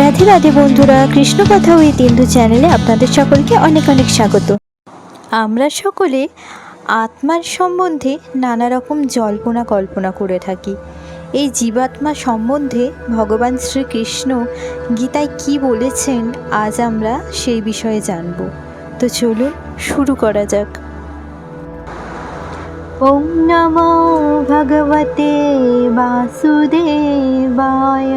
রাধে রাধে বন্ধুরা, কৃষ্ণ কথা ওই তিন্দু চ্যানেলে আপনাদের সকলকে অনেক অনেক স্বাগত। আমরা সকলে আত্মার সম্বন্ধে নানা রকম জল্পনা কল্পনা করে থাকি। এই জীবাত্মা সম্বন্ধে ভগবান শ্রীকৃষ্ণ গীতায় কি বলেছেন আজ আমরা সেই বিষয়ে জানব। তো চলুন, শুরু করা যাক। ওম নমো ভগবতে বাসুদেবায়।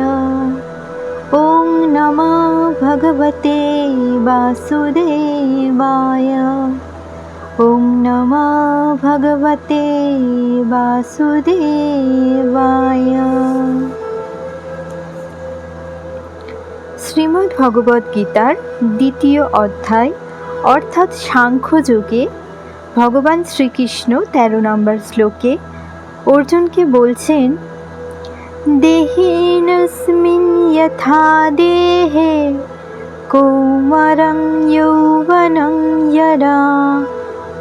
ওম নমো ভগবতে বাসুদেবায় ওম নমো ভগবতে বাসুদেবায় শ্রীমদ্ ভগবদ্ গীতার দ্বিতীয় অধ্যায়, অর্থাৎ সাংখ্যযোগে ভগবান শ্রীকৃষ্ণ তেরো নম্বর শ্লোকে অর্জুনকে বলছেন দেহে কৌমারং যৌবনং যরা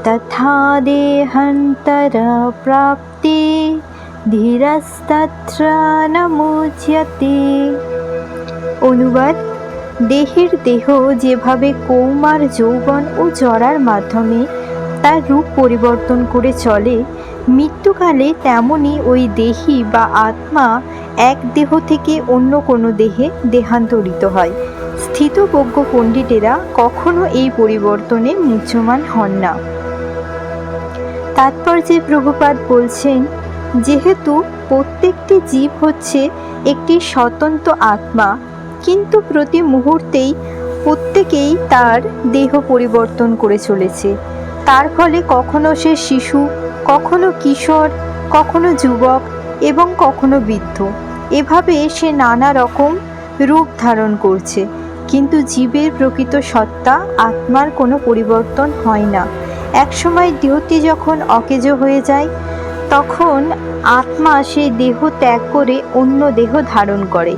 তথা দেহান্তর প্রাপ্তি ধীরস্তত্র নমুচ্যতে অনুবাদ, দেহের দেহ যেভাবে কৌমার যৌবন ও জরার মাধ্যমে তার রূপ পরিবর্তন করে চলে মৃত্যুকালে তেমনি ওই দেহি বা আত্মা এক দেহ থেকে অন্য কোনো দেহে দেহান্তরিত হয়। স্থিতবজ্ঞ পণ্ডিতেরা কখনো এই পরিবর্তনে মুহ্যমান হন না। তাৎপর্যে প্রভুপাত বলছেন, যেহেতু প্রত্যেকটি জীব হচ্ছে একটি স্বতন্ত্র আত্মা, কিন্তু প্রতি মুহূর্তেই প্রত্যেকেই তার দেহ পরিবর্তন করে চলেছে। তার ফলে কখনো সে শিশু কখনো কিশোর, কখনো যুবক এবং কখনো বৃদ্ধ। এভাবে সে নানা রকম রূপ ধারণ করছে, কিন্তু জীবের প্রকৃত সত্তা আত্মার কোনো পরিবর্তন হয় না। একসময় দেহটি যখন অকেজ হয়ে যায়, তখন আত্মা সেই দেহ ত্যাগ করে অন্য দেহ ধারণ করে।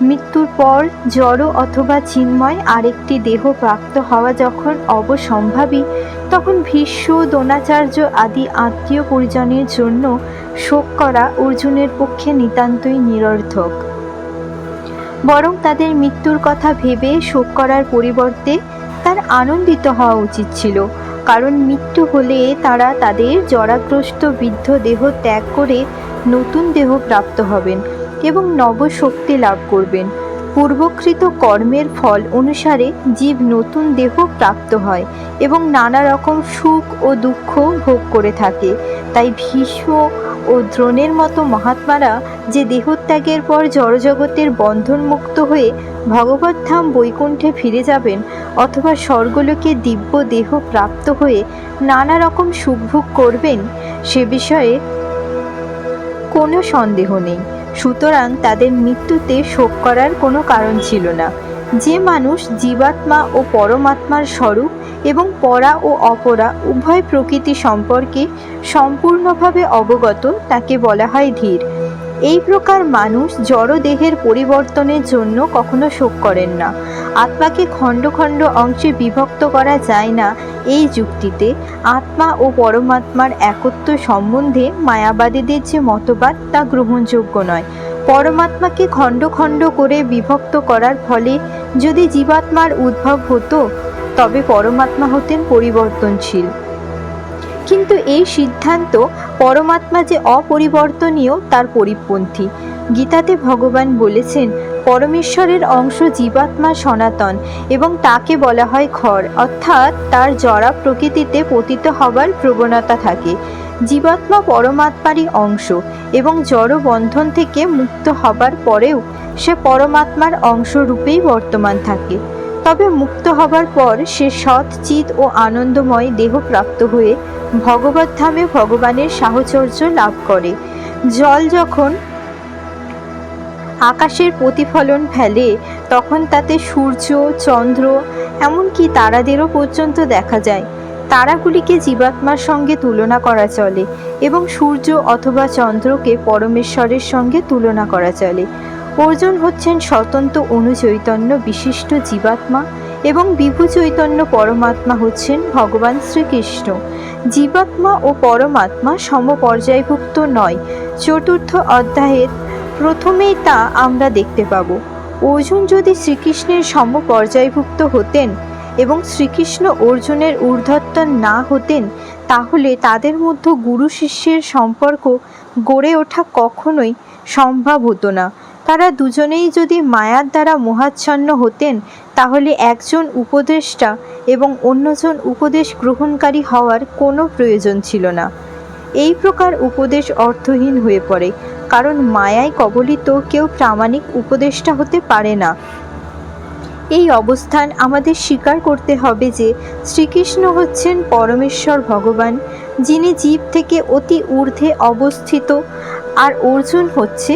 মৃত্যুর পর জড় অথবা চিন্ময় আরেকটি দেহ প্রাপ্ত হওয়া যখন অবসম্ভাবী, তখন ভীষ্ম, দ্রোণাচার্য আদি আত্মীয় পরিজনের জন্য শোক করা অর্জুনের পক্ষে নিতান্তই নিরর্থক। বরং তাদের মৃত্যুর কথা ভেবে শোক করার পরিবর্তে তার আনন্দিত হওয়া উচিত ছিল, কারণ মৃত্যু হলে তারা তাদের জরাগ্রস্ত বৃদ্ধ দেহ ত্যাগ করে নতুন দেহ প্রাপ্ত হবেন। এবং নবশক্তি লাভ করবেন। পূর্বকৃত কর্মের ফল অনুসারে জীব নতুন দেহ প্রাপ্ত হয় এবং নানা রকম সুখ ও দুঃখ ভোগ করে থাকে। তাই ভীষ্ম ও দ্রোণের মতো মহাত্মারা যে দেহত্যাগের পর জড়জগতের বন্ধনমুক্ত হয়ে ভগবদ্ধাম বৈকুণ্ঠে ফিরে যাবেন অথবা স্বর্গলোকে দিব্য দেহ প্রাপ্ত হয়ে নানা রকম সুখভোগ করবেন, সে বিষয়ে কোনো সন্দেহ নেই। সুতরাং তাদের মৃত্যুতে শোক করার কোনো কারণ ছিল না। যে মানুষ জীবাত্মা ও পরমাত্মার স্বরূপ এবং পরা ও অপরা উভয় প্রকৃতি সম্পর্কে সম্পূর্ণভাবে অবগত, তাকে বলা হয় ধীর। এই প্রকার মানুষ জড়দেহের পরিবর্তনের জন্য কখনো শোক করেন না। আত্মাকে খণ্ড খণ্ড অংশে বিভক্ত করা যায় না। এই যুক্তিতে আত্মা ও পরমাত্মার একত্ব সম্বন্ধে মায়াবাদীদের যে মতবাদ তা গ্রহণযোগ্য নয়। পরমাত্মাকে খণ্ড খণ্ড করে বিভক্ত করার ফলে যদি জীবাত্মার উদ্ভব হতো, তবে পরমাত্মা হতেন পরিবর্তনশীল। কিন্তু এই সিদ্ধান্ত পরমাত্মা যে অপরিবর্তনীয়, তার পরিপন্থী। গীতাতে ভগবান বলেছেন, পরমেশ্বরের অংশ জীবাত্মা সনাতন এবং তাকে বলা হয় খর, অর্থাৎ তার জরা প্রকৃতিতে পতিত হবার প্রবণতা থাকে। জীবাত্মা পরমাত্মারই অংশ এবং জড় বন্ধন থেকে মুক্ত হবার পরেও সে পরমাত্মার অংশ রূপেই বর্তমান থাকে। তবে মুক্ত হবার পর সে সৎ চিত ও আনন্দময় দেহ প্রাপ্ত হয়ে ভগবত ধামে ভগবানের সাহচর্য লাভ করে। জল যখন আকাশের প্রতিফলন ফেলে, তখন তাতে সূর্য, চন্দ্র, এমনকি তারাদেরও পর্যন্ত দেখা যায়। তারাগুলিকে জীবাত্মার সঙ্গে তুলনা করা চলে এবং সূর্য অথবা চন্দ্রকে পরমেশ্বরের সঙ্গে তুলনা করা চলে। অর্জুন হচ্ছেন স্বতন্ত্র অনুচৈতন্য বিশিষ্ট জীবাত্মা এবং বিভু চৈতন্য পরমাত্মা হচ্ছেন ভগবান শ্রীকৃষ্ণ। জীবাত্মা ও পরমাত্মা সমপর্যায়ভুক্ত নয়। চতুর্থ অধ্যায়ের প্রথমেই তা আমরা দেখতে পাব। অর্জুন যদি শ্রীকৃষ্ণের সমপর্যায়ভুক্ত হতেন এবং শ্রীকৃষ্ণ অর্জুনের ঊর্ধ্বত্তন না হতেন, তাহলে তাদের মধ্যে গুরু শিষ্যের সম্পর্ক গড়ে ওঠা কখনোই সম্ভব হতো না। তারা দুজনেই যদি মায়ার দ্বারা মোহাচ্ছন্ন হতেন, তাহলে একজন উপদেষ্টা এবং অন্যজন উপদেশ গ্রহণকারী হওয়ার কোনো প্রয়োজন ছিল না। এই প্রকার উপদেশ অর্থহীন হয়ে পড়ে। কারণ মায়ায় কবলিত কেউ প্রামাণিক উপদেষ্টা হতে পারে না। এই অবস্থান আমাদের স্বীকার করতে হবে যে শ্রীকৃষ্ণ হচ্ছেন পরমেশ্বর ভগবান, যিনি জীব থেকে অতি ঊর্ধ্বে অবস্থিত, আর অর্জুন হচ্ছে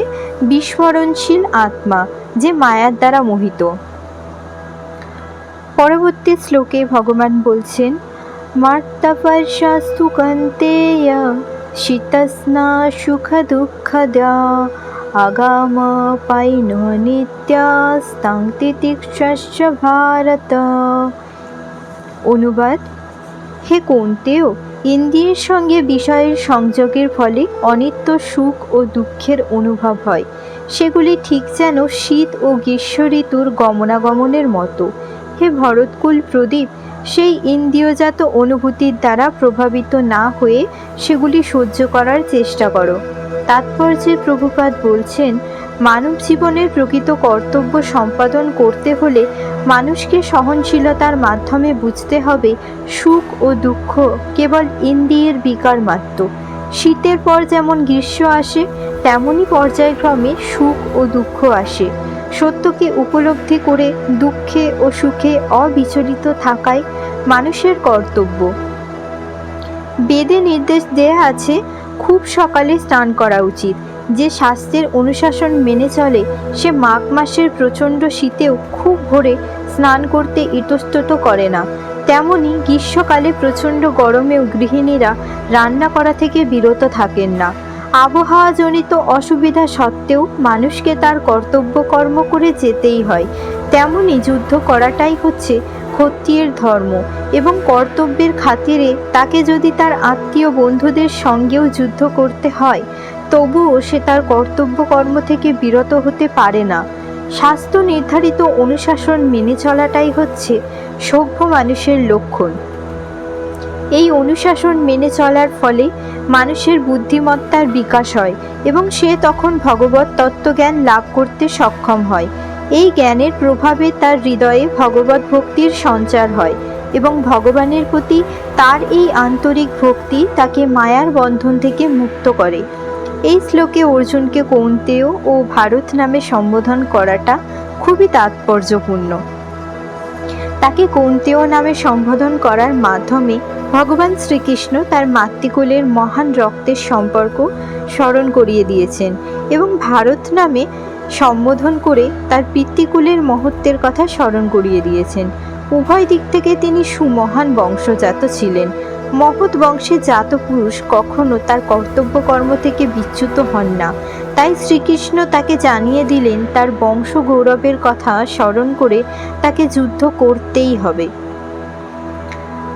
বিস্মরণশীল আত্মা যে মায়ার দ্বারা মোহিত। পরবর্তী শ্লোকে ভগবান বলছেন মার্তাপর্ষাস্তু কন্তেয় সুখ দুঃখদা আগাম পাইন নিত্যাস্তাং তিতিক্ষস্য ভারত অনুবাদ হে কোনতেও ইন্দ্রিয়ের সঙ্গে বিষয়ের সংযোগের ফলে অনিত্য সুখ ও দুঃখের অনুভব হয়। সেগুলি ঠিক যেন শীত ও গ্রীষ্ম ঋতুর গমনাগমনের মতো। হে ভরতকুল প্রদীপ সেই ইন্দ্রিয়জাত অনুভূতির দ্বারা প্রভাবিত না হয়ে সেগুলি সহ্য করার চেষ্টা করো। তাৎপর্যে প্রভুপাত বলছেন, মানব জীবনের প্রকৃত কর্তব্য সম্পাদন করতে হলে মানুষকে সহনশীলতার মাধ্যমে বুঝতে হবে সুখ ও দুঃখ কেবল ইন্দ্রিয়ের বিকার মাত্র। শীতের পর যেমন গ্রীষ্ম আসে, তেমনই পর্যায়ক্রমে সুখ ও দুঃখ আসে। সত্যকে উপলব্ধি করে দুঃখে ও সুখে অবিচলিত থাকাই মানুষের কর্তব্য। বেদে নির্দেশ দেয়া আছে, খুব সকালে স্নান করা উচিত। যে স্বাস্থ্যের অনুশাসন মেনে চলে, সে মাঘ মাসের প্রচণ্ড শীতেও খুব ভোরে স্নান করতে ইতস্তত করে না। তেমনি গ্রীষ্মকালে প্রচণ্ড গরমেও গৃহিণীরা রান্না করা থেকে বিরত থাকেন না। আবহাওয়াজনিত অসুবিধা সত্ত্বেও মানুষকে তার কর্তব্য কর্ম করে যেতেই হয়। তেমনি যুদ্ধ করাটাই হচ্ছে ক্ষত্রিয়ের ধর্ম এবং কর্তব্যের খাতিরে তাকে যদি তার আত্মীয় বন্ধুদের সঙ্গেও যুদ্ধ করতে হয়, তবুও সে তার কর্তব্য কর্ম থেকে বিরত হতে পারে না। স্বাস্থ্য নির্ধারিত অনুশাসন মেনে চলাটাই হচ্ছে সভ্য মানুষের লক্ষণ। এই অনুশাসন মেনে চলার ফলে মানুষের বুদ্ধিমত্তার বিকাশ হয় এবং সে তখন ভগবত তত্ত্বজ্ঞান লাভ করতে সক্ষম হয়। এই জ্ঞানের প্রভাবে তার হৃদয়ে ভগবত ভক্তির সঞ্চার হয় এবং ভগবানের প্রতি তার এই আন্তরিক ভক্তি তাকে মায়ার বন্ধন থেকে মুক্ত করে। এই শ্লোকে অর্জুনকে কৌন্তেয় ও ভারত নামে সম্বোধন করাটা খুবই তাৎপর্যপূর্ণ। তাকে কৌন্তেয় নামে সম্বোধন করার মাধ্যমে ভগবান শ্রীকৃষ্ণ তার মাতৃকুলের মহান রক্তের সম্পর্ক স্মরণ করিয়ে দিয়েছেন এবং ভারত নামে সম্বোধন করে তার পিতৃকুলের মহত্বের কথা স্মরণ করিয়ে দিয়েছেন। উভয় দিক থেকে তিনি সুমহান বংশজাত ছিলেন। মহৎ বংশে জাত পুরুষ কখনো তার কর্তব্য কর্ম থেকে বিচ্যুত হন না। তাই শ্রীকৃষ্ণ তাকে জানিয়ে দিলেন, তার বংশ গৌরবের কথা স্মরণ করে তাকে যুদ্ধ করতেই হবে।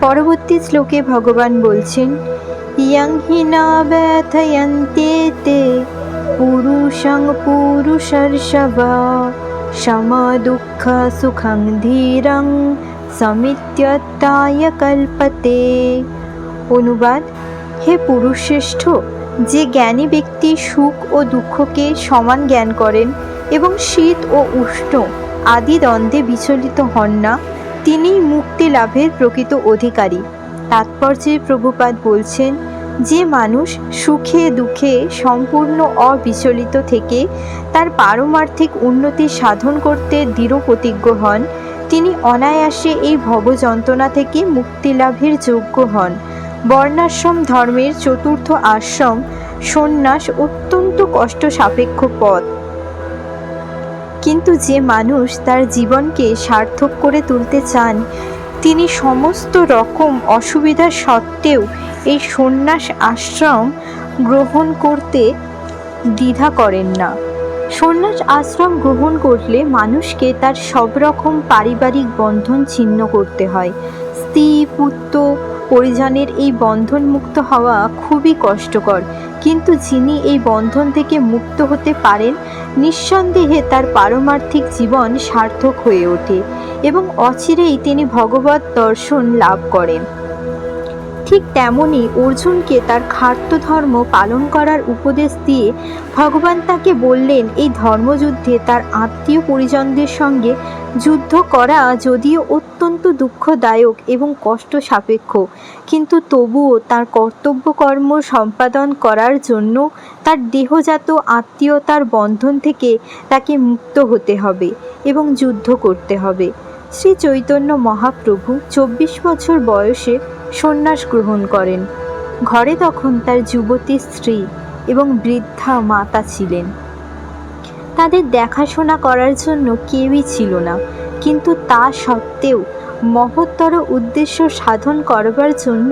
পরবর্তী শ্লোকে ভগবান বলছেন, ইয়ং হিনা ব্যথয়ন্তে পুরুষং পুরুষর্ষবা সম দুঃখ সুখং ধীরং, সমিত্যত্তায় কল্পতে। অনুবাদ, হে পুরুষশ্রেষ্ঠ, যে জ্ঞানী ব্যক্তি সুখ ও দুঃখকে সমান জ্ঞান করেন এবং শীত ও উষ্ণ আদি দ্বন্দ্বে বিচলিত হন না, তিনিই মুক্তি লাভের প্রকৃত অধিকারী। তাৎপর্যে প্রভুপাদ বলছেন যে মানুষ সুখে, দুঃখে, সম্পূর্ণ অবিচলিত থেকে তার পারমার্থিক উন্নতি সাধন করতে দৃঢ় প্রতিজ্ঞ হন, তিনি অনায়াসে এই ভবযন্ত্রণা থেকে মুক্তি লাভের যোগ্য হন। বর্ণাশ্রম ধর্মের চতুর্থ আশ্রম সন্ন্যাস অত্যন্ত কষ্ট সাপেক্ষ পথ। কিন্তু যে মানুষ তার জীবনকে সার্থক করে তুলতে চান, তিনি সমস্ত রকম অসুবিধা সত্ত্বেও এই সন্ন্যাস আশ্রম গ্রহণ করতে দ্বিধা করেন না। সন্ন্যাস আশ্রম গ্রহণ করলে মানুষকে তার সব রকম পারিবারিক বন্ধন ছিন্ন করতে হয়। স্ত্রী, পুত্র, পরিজনের এই বন্ধন মুক্ত হওয়া খুবই কষ্টকর। কিন্তু যিনি এই বন্ধন থেকে মুক্ত হতে পারেন, নিঃসন্দেহে তার পারমার্থিক জীবন সার্থক হয়ে ওঠে এবং অচিরেই তিনি ভগবত দর্শন লাভ করেন। ঠিক তেমনি অর্জুনকে তার খার্ত ধর্ম পালন করার উপদেশ দিয়ে ভগবান তাকে বললেন, এই ধর্মযুদ্ধে তার আত্মীয় পরিজনদের সঙ্গে যুদ্ধ করা যদিও অত্যন্ত দুঃখদায়ক এবং কষ্ট সাপেক্ষ কিন্তু তবুও তার কর্তব্য কর্ম সম্পাদন করার জন্য তার দেহজাত আত্মীয়তার বন্ধন থেকে তাকে মুক্ত হতে হবে এবং যুদ্ধ করতে হবে। শ্রী চৈতন্য মহাপ্রভু চব্বিশ বছর বয়সে সন্ন্যাস গ্রহণ করেন। ঘরে তখন তার যুবতী স্ত্রী এবং বৃদ্ধা মাতা ছিলেন। তাদের দেখাশোনা করার জন্য কেউই ছিল না, কিন্তু তা সত্ত্বেও মহত্তর উদ্দেশ্য সাধন করবার জন্য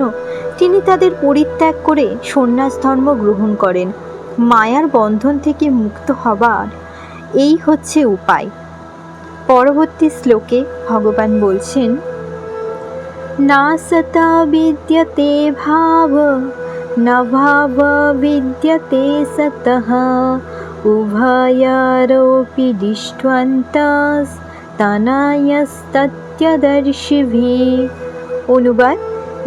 তিনি তাদের পরিত্যাগ করে সন্ন্যাস ধর্ম গ্রহণ করেন। মায়ার বন্ধন থেকে মুক্ত হবার এই হচ্ছে উপায়। পরবর্তী শ্লোকে ভগবান বলছেন বিদ্যতে ভাব না ভাব বিদ্যতে সতঃ উভয়ারোপি দৃষ্ট্বন্তাস তানায়স্তত্যদর্শিভি অনুবাদ,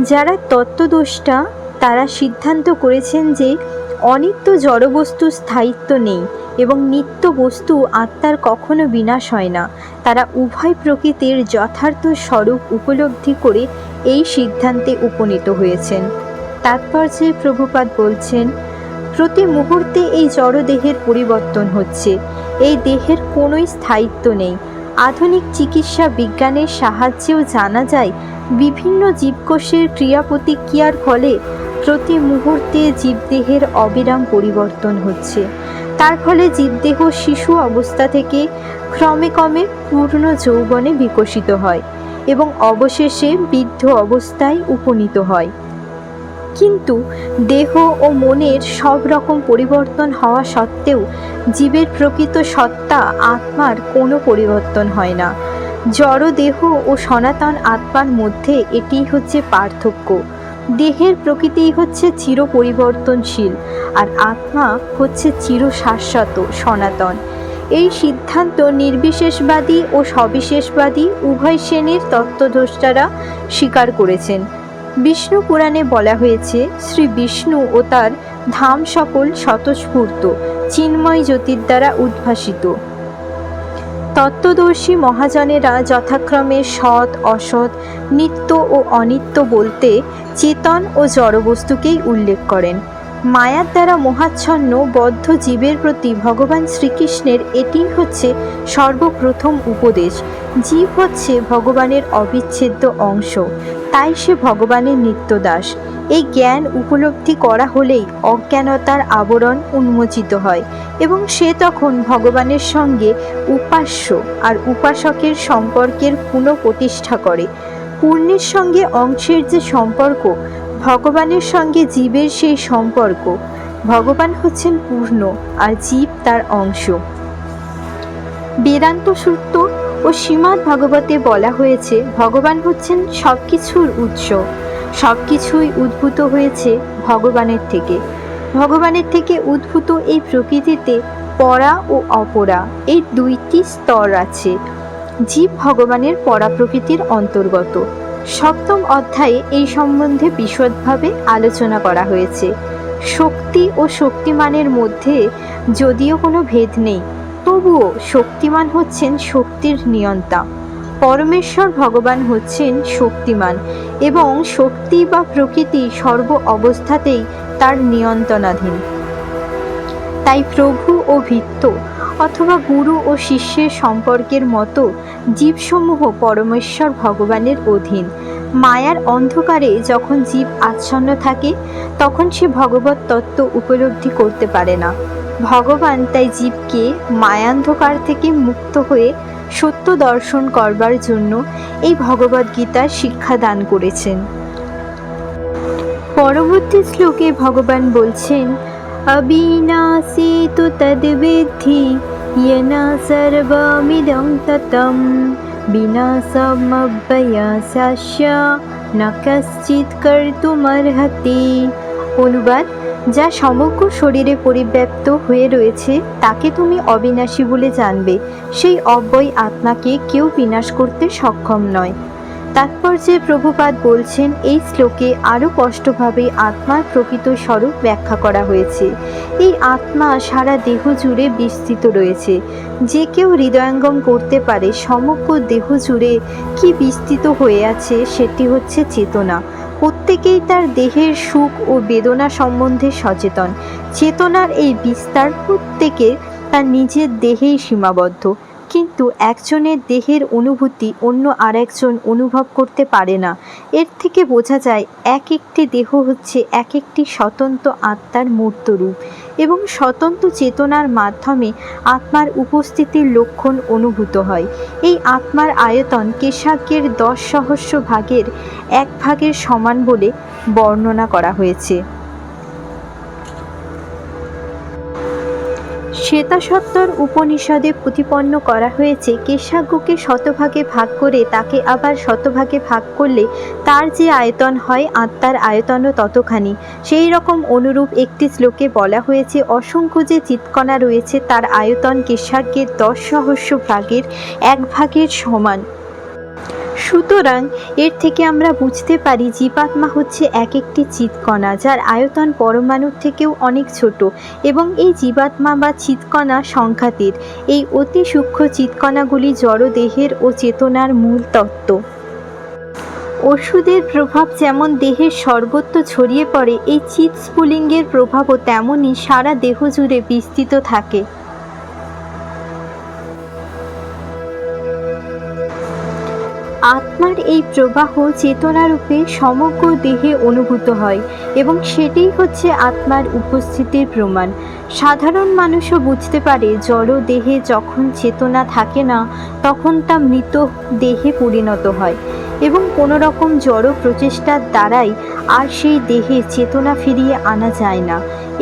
যারা তত্ত্বদোষ্টা তারা সিদ্ধান্ত করেছেন যে অনিত্য জড়বস্তু স্থায়িত্ব নেই এবং নিত্য বস্তু আত্মার কখনো বিনাশ হয় না। তারা উভয় প্রকৃতির যথার্থ স্বরূপ উপলব্ধি করে এই সিদ্ধান্তে উপনীত হয়েছেন। তাৎপর্যে প্রভুপাদ বলছেন, প্রতি মুহূর্তে এই জড়দেহের পরিবর্তন হচ্ছে। এই দেহের কোনোই স্থায়িত্ব নেই। আধুনিক চিকিৎসা বিজ্ঞানের সাহায্যেও জানা যায়, বিভিন্ন জীবকোষের ক্রিয়া প্রতিক্রিয়ার ফলে প্রতি মুহূর্তে জীবদেহের অবিরাম পরিবর্তন হচ্ছে। তার ফলে জীবদেহ শিশু অবস্থা থেকে ক্রমে ক্রমে পূর্ণ যৌবনে বিকশিত হয় এবং অবশেষে বৃদ্ধ অবস্থায় উপনীত হয়। কিন্তু দেহ ও মনের সব রকম পরিবর্তন হওয়া সত্ত্বেও জীবের প্রকৃত সত্তা, আত্মার কোনো পরিবর্তন হয় না। জড় দেহ ও সনাতন আত্মার মধ্যে এটিই হচ্ছে পার্থক্য। দেহের প্রকৃতিই হচ্ছে চির পরিবর্তনশীল আর আত্মা হচ্ছে চির শাশ্বত সনাতন। এই সিদ্ধান্ত নির্বিশেষবাদী ও সবিশেষবাদী উভয় শ্রেণির তত্ত্বদ্রষ্টারা স্বীকার করেছেন। বিষ্ণু পুরাণে বলা হয়েছে, শ্রী বিষ্ণু ও তার ধাম সকল স্বতঃস্ফূর্ত, চিন্ময় জ্যোতির দ্বারা উদ্ভাসিত। তত্ত্বদর্শী মহাজনেরা যথাক্রমে সৎ অসৎ নিত্য ও অনিত্য বলতে চেতন ও জড়বস্তুকেই উল্লেখ করেন। মায়ার দ্বারা মোহাচ্ছন্ন বদ্ধ জীবের প্রতি ভগবান শ্রীকৃষ্ণের এটিই হচ্ছে সর্বপ্রথম উপদেশ। জীব হচ্ছে ভগবানের অবিচ্ছেদ্য অংশ, তাই সে ভগবানের নিত্যদাস। এই জ্ঞান উপলব্ধি করা হলেই অজ্ঞানতার আবরণ উন্মোচিত হয় এবং সে তখন ভগবানের সঙ্গে উপাস্য আর উপাসকের সম্পর্কের পুনঃপ্রতিষ্ঠা করে। পূর্ণের সঙ্গে অংশের যে সম্পর্ক ভগবানের সঙ্গে জীবের সেই সম্পর্ক। ভগবান হচ্ছেন পূর্ণ আর জীব তার অংশ। বেদান্ত সূত্র ও শ্রীমদ্ ভাগবতে বলা হয়েছে, ভগবান হচ্ছেন সব কিছুর উৎস। সব কিছুই উদ্ভূত হয়েছে ভগবানের থেকে। ভগবানের থেকে উদ্ভূত এই প্রকৃতিতে পরা ও অপরা এই দুইটি স্তর আছে। জীব ভগবানের পরা প্রকৃতির অন্তর্গত। সপ্তম অধ্যায়ে এই সম্বন্ধে বিশদভাবে আলোচনা করা হয়েছে। শক্তি ও শক্তিমানের মধ্যে যদিও কোনো ভেদ নেই, তবুও শক্তিমান হচ্ছেন শক্তির নিয়ন্তা। পরমেশ্বর ভগবান হচ্ছেন শক্তিমান এবং শক্তি বা প্রকৃতি সর্ব অবস্থাতেই তার নিয়ন্ত্রণাধীন। তাই প্রভু ও ভিত্ত অথবা গুরু ও শিষ্যের সম্পর্কের মতো জীবসমূহ পরমেশ্বর ভগবানের অধীন। মায়ার অন্ধকারে যখন জীব আচ্ছন্ন থাকে, তখন সে ভগবত তত্ত্ব উপলব্ধি করতে পারে না। ভগবান তাই জীবকে মায়ান্ধকার থেকে মুক্ত হয়ে সত্য দর্শন করবার জন্য এই ভগবদ্গীতার শিক্ষা দান করেছেন। পরবর্তী শ্লোকে ভগবান বলছেন অবিনাশী তু তদ্বিদ্ধি येन सर्वमिदं ततं विनाशमव्ययस्यास्य না কশ্চিৎ কর্তুমর্হতি অনুবাদ যা সমগ্র শরীরে পরিব্যাপ্ত হয়ে রয়েছে তাকে তুমি অবিনাশী বলে জানবে সেই অব্যয় আত্মাকে কেউ বিনাশ করতে সক্ষম নয় তাৎপর্যে প্রভুপাদ বলছেন, এই শ্লোকে আরও স্পষ্টভাবে আত্মার প্রকৃত স্বরূপ ব্যাখ্যা করা হয়েছে। এই আত্মা সারা দেহ জুড়ে বিস্তৃত রয়েছে। যে কেউ হৃদয়ঙ্গম করতে পারে, সমগ্র দেহ জুড়ে কি বিস্তৃত হয়ে আছে সেটি হচ্ছে চেতনা। প্রত্যেকেই তার দেহের সুখ ও বেদনা সম্বন্ধে সচেতন। চেতনার এই বিস্তার প্রত্যেকে তার নিজের দেহেই সীমাবদ্ধ। কিন্তু একজনের দেহের অনুভূতি অন্য আরেকজন অনুভব করতে পারে না। এর থেকে বোঝা যায় এক একটি দেহ হচ্ছে এক একটি স্বতন্ত্র আত্মার মূর্ত রূপ এবং স্বতন্ত্র চেতনার মাধ্যমে আত্মার উপস্থিতির লক্ষণ অনুভূত হয়। এই আত্মার আয়তন কেশাগ্যের দশ সহস্র ভাগের এক ভাগের সমান বলে বর্ণনা করা হয়েছে। শ্বেতাসত্তর উপনিষদে প্রতিপন্ন করা হয়েছে কেশাগ্যকে শতভাগে ভাগ করে তাকে আবার শতভাগে ভাগ করলে তার যে আয়তন হয় আত্মার আয়তনও ততখানি। সেই রকম অনুরূপ একটি শ্লোকে বলা হয়েছে, অসংখ্য যে চিৎকণা রয়েছে তার আয়তন কেশাগ্যের দশ সহস্র ভাগের এক ভাগের সমান। সুতরাং এর থেকে আমরা বুঝতে পারি জীবাত্মা হচ্ছে এক একটি চিৎকণা যার আয়তন পরমাণুর থেকেও অনেক ছোট এবং এই জীবাত্মা বা চিৎকণা সংখ্যাতীত এই অতি সূক্ষ্ম চিৎকণাগুলি জড়দেহের ও চেতনার মূল তত্ত্ব। ওষুধের প্রভাব যেমন দেহের সর্বত্র ছড়িয়ে পড়ে, এই চিৎ স্ফুলিঙ্গের প্রভাবও তেমনই সারা দেহ জুড়ে বিস্তৃত থাকে। আত্মার এই প্রবাহ চেতনারূপে সমগ্র দেহে অনুভূত হয় এবং সেটাই হচ্ছে আত্মার উপস্থিতির প্রমাণ। সাধারণ মানুষও বুঝতে পারে, জড় দেহে যখন চেতনা থাকে না, তখন তা মৃত দেহে পরিণত হয় এবং কোনো রকম জড় প্রচেষ্টার দ্বারাই আর সেই দেহে চেতনা ফিরিয়ে আনা যায় না।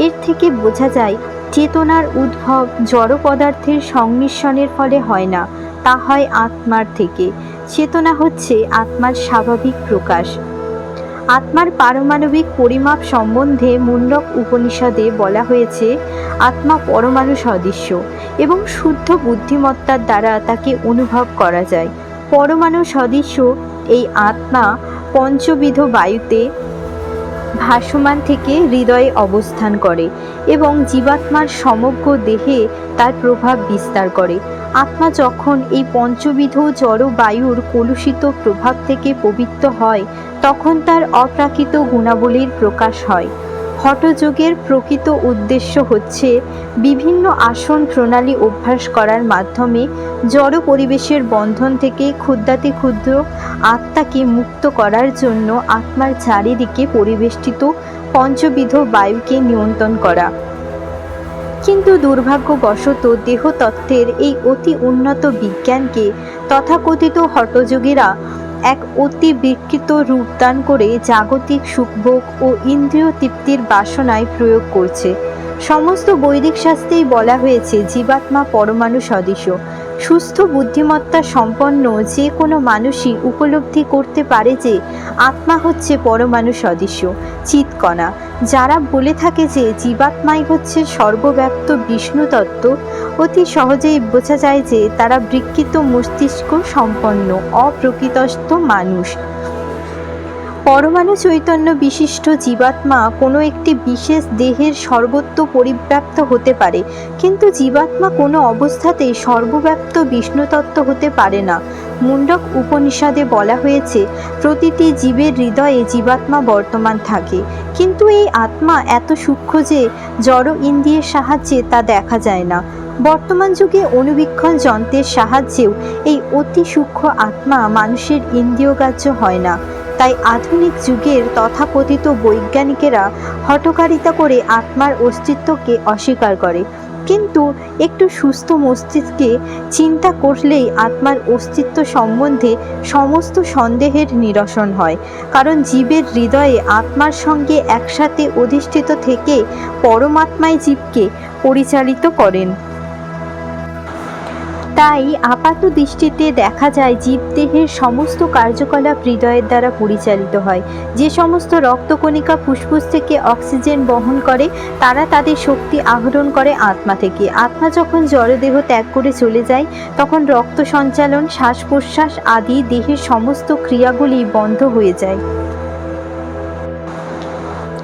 এর থেকে বোঝা যায়, চেতনার উদ্ভব জড় পদার্থের সংমিশ্রণের ফলে হয় না। তা হয় আত্মার থেকে। চেতনা হচ্ছে আত্মার স্বাভাবিক প্রকাশ। আত্মার পারমাণবিক পরিমাপ সম্বন্ধে মুন্ডক উপনিষদে বলা হয়েছে, আত্মা পরমাণু সদৃশ্য এবং শুদ্ধ বুদ্ধিমত্তার দ্বারা তাকে অনুভব করা যায়। পরমাণু সদৃশ্য এই আত্মা পঞ্চবিধ বায়ুতে ভাসমান থেকে হৃদয়ে অবস্থান করে এবং জীবাত্মার সমগ্র দেহে তার প্রভাব বিস্তার করে। আত্মা যখন এই পঞ্চবিধ জড় বায়ুর কলুষিত প্রভাব থেকে পবিত্র হয়, তখন তার অপ্রাকৃত গুণাবলীর প্রকাশ হয়। হঠযোগের প্রকৃত উদ্দেশ্য হচ্ছে বিভিন্ন আসন প্রণালী অভ্যাস করার মাধ্যমে জড় পরিবেশের বন্ধন থেকে ক্ষুদ্রাতি ক্ষুদ্র আত্মাকে মুক্ত করার জন্য আত্মার চারিদিকে পরিবেষ্টিত পঞ্চবিধ বায়ুকে নিয়ন্ত্রণ করা। কিন্তু দুর্ভাগ্যবশত দেহতত্ত্বের এই অতি উন্নত বিজ্ঞানকে তথাকথিত হটযোগীরা এক অতি বিকৃত রূপদান করে জাগতিক সুখভোগ ও ইন্দ্রিয় তৃপ্তির বাসনায় প্রয়োগ করছে। সমস্ত বৈদিক শাস্ত্রেই বলা হয়েছে জীবাত্মা পরমাণু সদৃশ। সুস্থ বুদ্ধিমত্তা সম্পন্ন যে কোনো মানুষই উপলব্ধি করতে পারে যে আত্মা হচ্ছে পরমাণু সদৃশ, চিৎকণা। যারা বলে থাকে যে জীবাত্মাই হচ্ছে সর্বব্যাপ্ত বিষ্ণুতত্ত্ব, অতি সহজেই বোঝা যায় যে তারা বিকৃত মস্তিষ্ক সম্পন্ন, অপ্রকৃতস্থ মানুষ। পরমাণু চৈতন্য বিশিষ্ট জীবাত্মা কোনো একটি বিশেষ দেহের সর্বত্র পরিব্যাপ্ত হতে পারে, কিন্তু জীবাত্মা কোনো অবস্থাতেই সর্বব্যাপ্ত বিষ্ণুতত্ত্ব হতে পারে না। মুন্ডক উপনিষদে বলা হয়েছে, প্রতিটি জীবের হৃদয়ে জীবাত্মা বর্তমান থাকে, কিন্তু এই আত্মা এত সূক্ষ্ম যে জড় ইন্দ্রিয়ের সাহায্যে তা দেখা যায় না। বর্তমান যুগে অনুবীক্ষণ যন্ত্রের সাহায্যেও এই অতি সূক্ষ্ম আত্মা মানুষের ইন্দ্রিয়গ্রাহ্য হয় না। তাই আধুনিক যুগের তথাকথিত বৈজ্ঞানিকেরা হঠকারিতা করে আত্মার অস্তিত্বকে অস্বীকার করে। কিন্তু একটু সুস্থ মস্তিষ্কে চিন্তা করলেই আত্মার অস্তিত্ব সম্বন্ধে সমস্ত সন্দেহের নিরসন হয়। কারণ জীবের হৃদয়ে আত্মার সঙ্গে একসাথে অধিষ্ঠিত থেকে পরমাত্মায় জীবকে পরিচালিত করেন। তাই আপাত দৃষ্টিতে দেখা যায় জীবদেহের সমস্ত কার্যকলাপ হৃদয়ের দ্বারা পরিচালিত হয়। যে সমস্ত রক্তকণিকা ফুসফুস থেকে অক্সিজেন বহন করে, তারা তাদের শক্তি আহরণ করে আত্মা থেকে। আত্মা যখন জড়দেহ ত্যাগ করে চলে যায়, তখন রক্ত সঞ্চালন শ্বাস প্রশ্বাস আদি দেহের সমস্ত ক্রিয়াগুলি বন্ধ হয়ে যায়।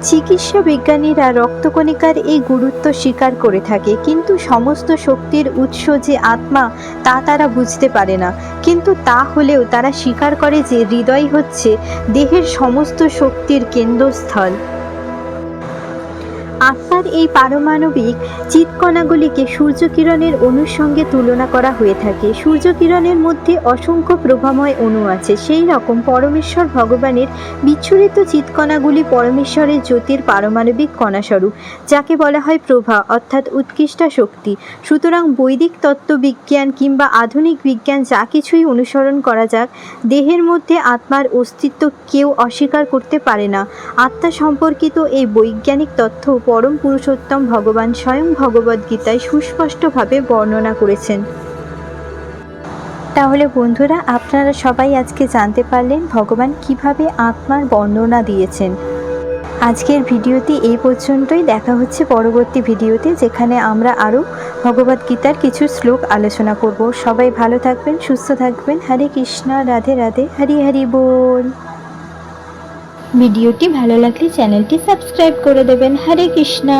চিকিৎসা বিজ্ঞানীরা রক্তকণিকার এই গুরুত্ব স্বীকার করে থাকে, কিন্তু সমস্ত শক্তির উৎস যে আত্মা, তা তারা বুঝতে পারে না। কিন্তু তা হলেও তারা স্বীকার করে যে হৃদয় হচ্ছে দেহের সমস্ত শক্তির কেন্দ্রস্থল। আত্মার এই পারমাণবিক চিৎকণাগুলিকে সূর্যকিরণের অণুর সঙ্গে তুলনা করা হয়ে থাকে। সূর্যকিরণের মধ্যে অসংখ্য প্রভাময় অণু আছে। সেই রকম পরমেশ্বর ভগবানের বিচ্ছুরিত চিৎকণাগুলি পরমেশ্বরের জ্যোতির পারমাণবিক কণাস্বরূপ, যাকে বলা হয় প্রভা, অর্থাৎ উৎকৃষ্টা শক্তি। সুতরাং বৈদিক তত্ত্ববিজ্ঞান কিংবা আধুনিক বিজ্ঞান যা কিছুই অনুসরণ করা যাক, দেহের মধ্যে আত্মার অস্তিত্ব কেউ অস্বীকার করতে পারে না। আত্মা সম্পর্কিত এই বৈজ্ঞানিক তথ্য পরম পুরুষোত্তম ভগবান স্বয়ং ভগবদ্গীতায় সুস্পষ্টভাবে বর্ণনা করেছেন। তাহলে বন্ধুরা, আপনারা সবাই আজকে জানতে পারলেন ভগবান কীভাবে আত্মার বর্ণনা দিয়েছেন। আজকের ভিডিওটি এই পর্যন্তই। দেখা হচ্ছে পরবর্তী ভিডিওতে, যেখানে আমরা আরও ভগবদ্গীতার কিছু শ্লোক আলোচনা করব। সবাই ভালো থাকবেন, সুস্থ থাকবেন। হরে কৃষ্ণ, রাধে রাধে, হরি হরি বল। ভিডিওটি ভালো লাগলে চ্যানেলটি সাবস্ক্রাইব করে দেবেন। হরে কৃষ্ণা।